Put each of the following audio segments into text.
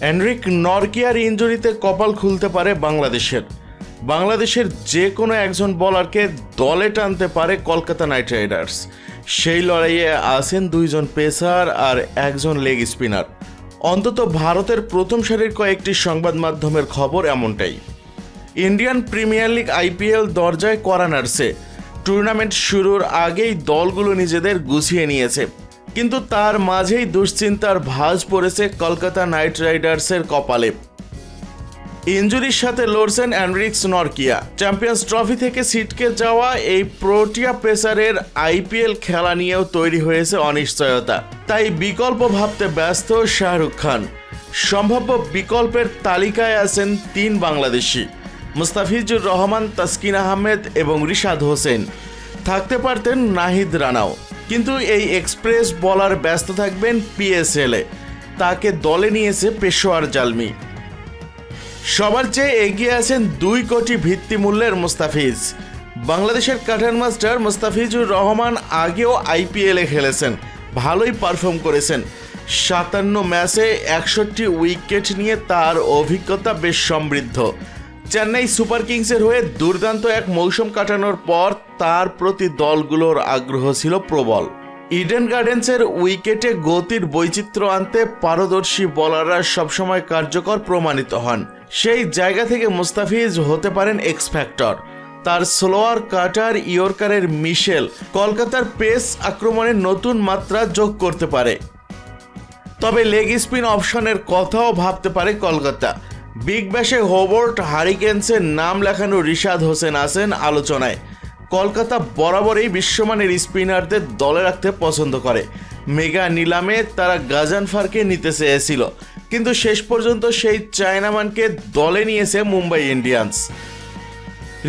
Enrique নরকিয়ার ইঞ্জুরিতে কপাল খুলতে পারে বাংলাদেশের। বাংলাদেশের যে কোনো একজন বলারকে দলে টানতে পারে কলকাতা নাইট রাইডার্স। সেই লড়াইয়ে আছেন দুইজন পেসার আর একজন লেগ স্পিনার। অন্তত ভারতের প্রথম সারির কয়েকটি সংবাদ মাধ্যমের খবর এমনটাই। ইন্ডিয়ান প্রিমিয়ার লিগ আইপিএল দরজায় করা নাড়ছে। টুর্নামেন্ট শুরুর আগেই দলগুলো নিজেদের গুছিয়ে নিয়েছে। কিন্তু তার মাঝেই দুশ্চিন্তার ভাঁজ পড়েছে কলকাতা নাইট রাইডার্সের কপালে। ইঞ্জুরির সাথে লড়ছেন অ্যান্ড্রিক্স নরকিয়া চ্যাম্পিয়ন্স ট্রফি থেকে সিটকে যাওয়া এই প্রোটিয়া পেসারের আইপিএল খেলা নিয়েও তৈরি হয়েছে অনিশ্চয়তা। তাই বিকল্প ভাবতে ব্যস্ত শাহরুখ খান। সম্ভাব্য বিকল্পের তালিকায় আছেন তিন বাংলাদেশি। মুস্তাফিজুর রহমান, তাসকিন আহমেদ এবং রিশাদ হোসেন। থাকতে পারতেন নাহিদ রানাও। কিন্তু এই এক্সপ্রেস বলার ব্যস্ত থাকবেন পিএসএলে তাকে দলে নিয়েছে পেশোয়ার জালমি। সবার চেয়ে এগিয়ে আছেন দুই কোটি ভিত্তিমূল্যের মুস্তাফিজ। বাংলাদেশের কাঠান মাস্টার মুস্তাফিজুর রহমান আগেও আইপিএলে খেলেছেন, ভালোই পারফর্ম করেছেন। সাতান্ন ম্যাচে একষট্টি উইকেট নিয়ে তার অভিজ্ঞতা বেশ সমৃদ্ধ। চেন্নাই সুপার কিংসের হয়ে দুর্দান্ত এক মৌসুম কাটানোর পর তার প্রতি দলগুলোর আগ্রহ ছিল প্রবল। ইডেন গার্ডেন্সের উইকেটে গতির বৈচিত্র্য আনতে পারদর্শী বলাররা সবসময় কার্যকর প্রমাণিত হন। সেই জায়গা থেকে মুস্তাফিজ হতে পারেন এক্স ফ্যাক্টর তার স্লোয়ার কাটার ইয়র্কারের মিশেল কলকাতার পেস আক্রমণে নতুন মাত্রা যোগ করতে পারে। তবে লেগ স্পিন অপশনের কথাও ভাবতে পারে কলকাতা। বিগ ব্যাশে হোবর্ট হারিকেন্সের নাম লেখানো রিশাদ হোসেন আছেন আলোচনায়। কলকাতা বরাবরই বিশ্বমানের স্পিনারদের দলে রাখতে পছন্দ করে। মেগা নিলামে তারা গাজানফারকে নিতে চেয়েছিল, কিন্তু শেষ পর্যন্ত সেই চায়নামানকে দলে নিয়েছে মুম্বাই ইন্ডিয়ান্স।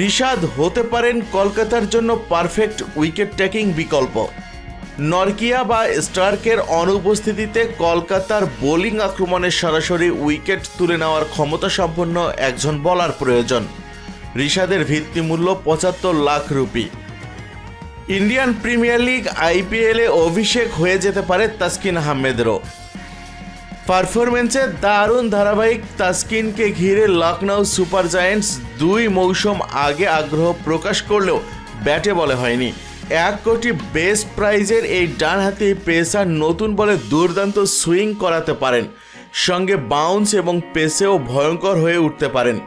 রিশাদ হতে পারেন কলকাতার জন্য পারফেক্ট উইকেট টেকিং বিকল্প। নরকিয়া বা স্টার্কের অনুপস্থিতিতে কলকাতার বোলিং আক্রমণে সরাসরি উইকেট তুলে নেওয়ার ক্ষমতা সম্পন্ন একজন বলার প্রয়োজন। রিশাদের ভিত্তিমূল্য পঁচাত্তর lakh rupee. Indian Premier League আইপিএলে অভিষেক হয়ে যেতে পারে তাসকিন আহমেদেরও। পারফরমেন্সে দারুণ ধারাবাহিক তাসকিনকে ঘিরে লখনৌ সুপার জায়েন্টস দুই মৌসুম আগে আগ্রহ প্রকাশ করলেও ব্যাটে বলে হয়নি। এক কোটি বেস প্রাইজের এই ডানহাতি পেসার নতুন বলে দুর্দান্ত সুইং করাতে পারেন। সঙ্গে বাউন্স এবং পেসেও ভয়ঙ্কর হয়ে উঠতে পারেন।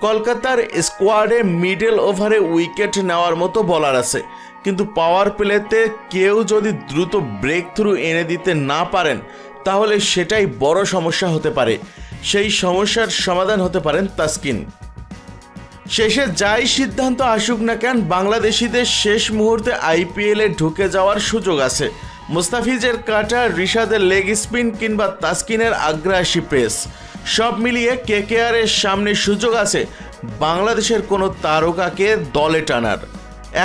কলকাতার স্কোয়াডে মিডল ওভারে উইকেট নেওয়ার মতো বলার আছে। কিন্তু পাওয়ার প্লেতে কেউ যদি দ্রুত ব্রেক থ্রু এনে দিতে না পারেন, তাহলে সেটাই বড় সমস্যা হতে পারে। সেই সমস্যার সমাধান হতে পারেন তাসকিন। শেষে যাই সিদ্ধান্ত আসুক না কেন, বাংলাদেশিদের শেষ মুহূর্তে আইপিএলে ঢুকে যাওয়ার সুযোগ আছে। মুস্তাফিজের কাটা, রিশাদের লেগ স্পিন কিংবা তাসকিনের আগ্রাসী পেস সব মিলিয়ে কেকেআর এর সামনে সুযোগ আছে বাংলাদেশের কোনো তারকাকে দলে টানার।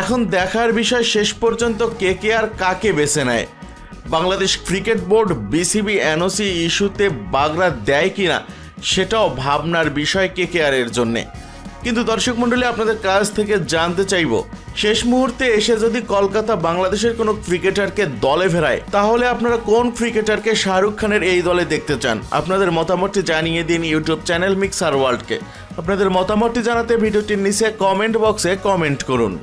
এখন দেখার বিষয় শেষ পর্যন্ত কেকেআর কাকে বেছে নেয়? Bangladesh cricket board, BCB, NOC ইস্যুতে বাগড়া দেয় কিনা, সেটাও ভাবনার বিষয় কেকেআর এর জন্যে। কিন্তু দর্শক মণ্ডলী, আপনাদের কাছ থেকে জানতে চাইব, শেষ মুহূর্তে এসে যদি কলকাতা বাংলাদেশের কোনো ক্রিকেটারকে দলে ফেরায়, তাহলে আপনারা কোন ক্রিকেটারকে শাহরুখ খানের এই দলে দেখতে চান? আপনাদের মতামতটি জানিয়ে দিন ইউটিউব চ্যানেল মিক্সার ওয়ার্ল্ডকে। আপনাদের মতামতটি জানাতে ভিডিওটির নিচে কমেন্ট বক্সে কমেন্ট করুন।